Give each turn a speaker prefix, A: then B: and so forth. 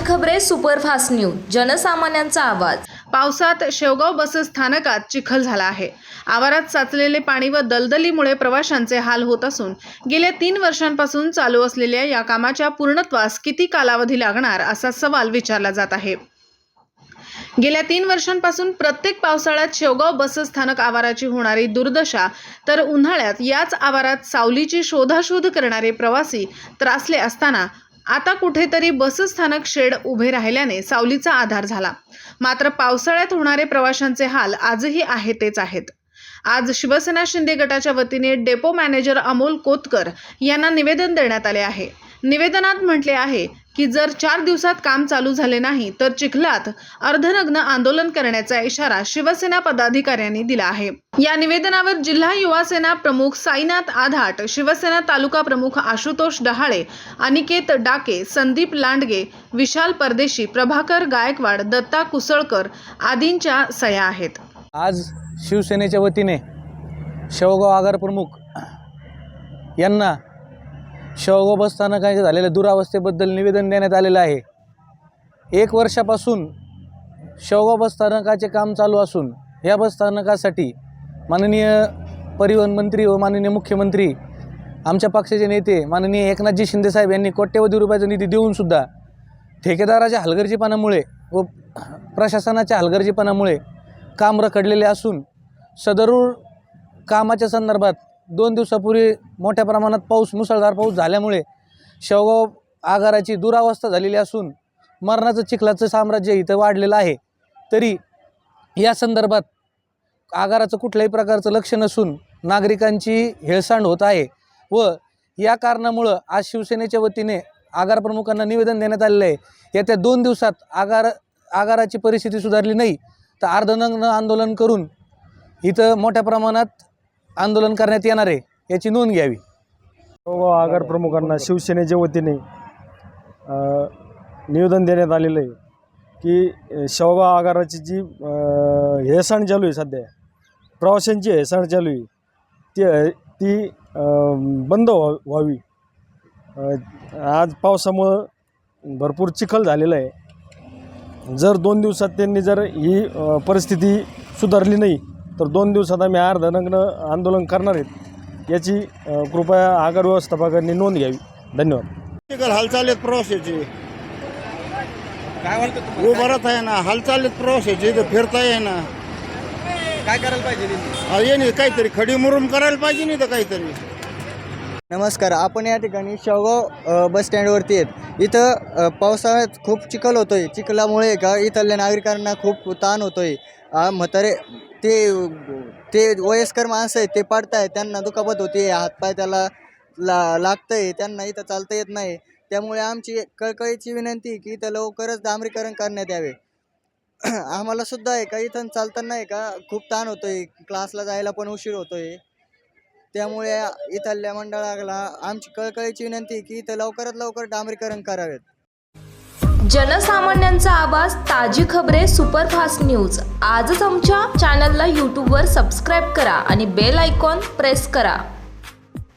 A: खबरे superfast news जनसामान्यांचा आवाज.
B: पावसात शेवगाव बस स्थानकात चिखल झाला आहे. आवारात साचलेले पाणी व दलदलीमुळे प्रवाशांचे हाल होत असून गेल्या तीन वर्षांपासून चालू असलेल्या या कामाच्या पूर्णत्वास किती कालावधी लागणार असा सवाल विचारला जात आहे. गेल्या तीन वर्षांपासून प्रत्येक पावसाळ्यात शेवगाव बस स्थानक आवाराची होणारी दुर्दशा तर उन्हाळ्यात याच आवारात सावलीची शोधाशोध करणारे प्रवासी त्रासले असताना आता कुठेतरी बसस्थानक शेड उभे राहिल्याने सावलीचा आधार झाला. मात्र पावसाळ्यात होणारे प्रवाशांचे हाल आजही आहे तेच आहेत. आज शिवसेना शिंदे गटाच्या वतीने डेपो मॅनेजर अमोल कोतकर यांना निवेदन देण्यात आले आहे. निवेदनात म्हटले आहे की जर चार दिवसात काम चालू झाले नाही तर चिखलात अर्धनग्न आंदोलन करण्याचा इशारा शिवसेना पदाधिकाऱ्यांनी दिला आहे. या निवेदनावर जिल्हा युवा सेना प्रमुख साईनाथ आधाट शिवसेना तालुका प्रमुख आशुतोष डहाळे अनिकेत डाके संदीप लांडगे विशाल परदेशी प्रभाकर गायकवाड दत्ता कुसळकर आदींच्या सह्या आहेत.
C: आज शिवसेनेच्या वतीने शेवगाव आगार प्रमुख यांना शेवगाव बस स्थानकाच्या झालेल्या दुरावस्थेबद्दल निवेदन देण्यात आलेलं आहे. एक वर्षापासून शेवगाव बस स्थानकाचे काम चालू असून या बस स्थानकासाठी माननीय परिवहन मंत्री व माननीय मुख्यमंत्री आमच्या पक्षाचे नेते माननीय एकनाथजी शिंदेसाहेब यांनी कोट्यवधी रुपयाचा निधी देऊनसुद्धा ठेकेदाराच्या हलगर्जीपणामुळे व प्रशासनाच्या हलगर्जीपणामुळे काम रखडलेले असून सदरूर कामाच्या संदर्भात दोन दिवसापूर्वी मोठ्या प्रमाणात पाऊस मुसळधार पाऊस झाल्यामुळे शेवगाव आगाराची दुरावस्था झालेली असून मरणाचं चिखलाचं साम्राज्य इथं वाढलेलं आहे. तरी या संदर्भात आगाराचं कुठल्याही प्रकारचं लक्ष नसून नागरिकांची हेळसांड होत आहे व या कारणामुळं आज शिवसेनेच्या वतीने आगार प्रमुखांना निवेदन देण्यात आलेलं आहे. येत्या दोन दिवसात आगार आगाराची परिस्थिती सुधारली नाही तर अर्धनग्न आंदोलन करून इथं मोठ्या प्रमाणात आंदोलन करण्यात येणार आहे याची नोंद घ्यावी.
D: आगार प्रमुखांना शिवसेनेच्या वतीने निवेदन देण्यात आलेलं आहे की शेवगाव आगाराची जी अ, चालू आहे सध्या प्रवाशांची हेळसांड चालू आहे ती ती बंद व्हा व्हावी. आज पावसामुळं भरपूर चिखल झालेला आहे. जर दोन दिवसात त्यांनी जर ही परिस्थिती सुधारली नाही तर दोन दिवसात आम्ही अर्धनग्न आंदोलन करणार आहेत. याची कृपया आगार व्यवस्थापकांनी नोंद घ्यावी. धन्यवाद.
E: हालचाल आहेत प्रवाशाची.
C: काय म्हणतो
E: उभारत आहे ना हालचाल आहेत प्रवाशाची इथं फिरता आहे ना
C: काय करायला पाहिजे
E: ये नाही काहीतरी खडी मुरुम करायला पाहिजे नाही तर काहीतरी.
F: नमस्कार आपण या ठिकाणी शेवगाव बस स्टँडवरती आहेत. इथं पावसाळ्यात खूप चिखल होतो आहे चिखलामुळे का इथल्या नागरिकांना खूप ताण होतो आहे म्हातारे ते ते वयस्कर माणसं आहेत ते पाडताय त्यांना दुखापत होते हातपाय त्याला ला लागतं आहे त्यांना इथं चालता येत नाही. त्यामुळे आमची कळकळीची विनंती की इथं लवकरच डांबरीकरण करण्यात यावे. आम्हाला सुद्धा आहे का? इथं चालताना आहे का? खूप ताण होतो आहे क्लासला जायला पण उशीर होतो आहे त्यामुळे इथल्या मंडळाला आमची कळकळीची विनंती की इथं लवकरात लवकर डांबरीकरण करावेत
A: जनसामान्यांचा आवाज ताजी खबरे सुपरफास्ट न्यूज. आजच आमच्या चॅनलला यूट्यूबवर सबस्क्राईब करा आणि बेल आयकॉन प्रेस करा.